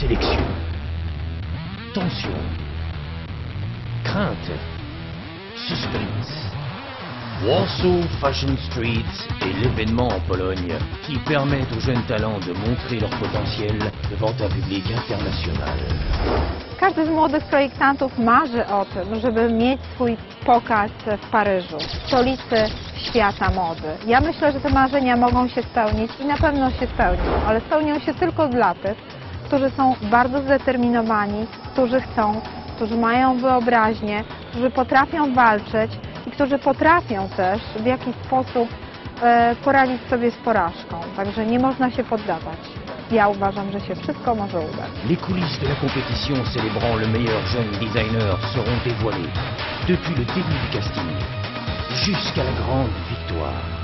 Sélection. Tension. Crainte. Suspense. Warsaw Fashion Street est l'événement en Pologne qui permet aux jeunes talents de montrer leur potentiel devant un public international. Każdy z młodych projektantów marzy o tym, żeby mieć swój pokaz w Paryżu, stolicy świata mody. Ja myślę, że te marzenia mogą się spełnić i na pewno się spełnią, ale spełnią się tylko dla tych, którzy są bardzo zdeterminowani, którzy chcą, którzy mają wyobraźnię, którzy potrafią walczyć i którzy potrafią też w jakiś sposób e, poradzić sobie z porażką. Także nie można się poddawać. Ja uważam, że się wszystko może udać. Les coulisses de la compétition célébrant le meilleur jeune designer seront dévoilées depuis le début du casting jusqu'à la grande victoire.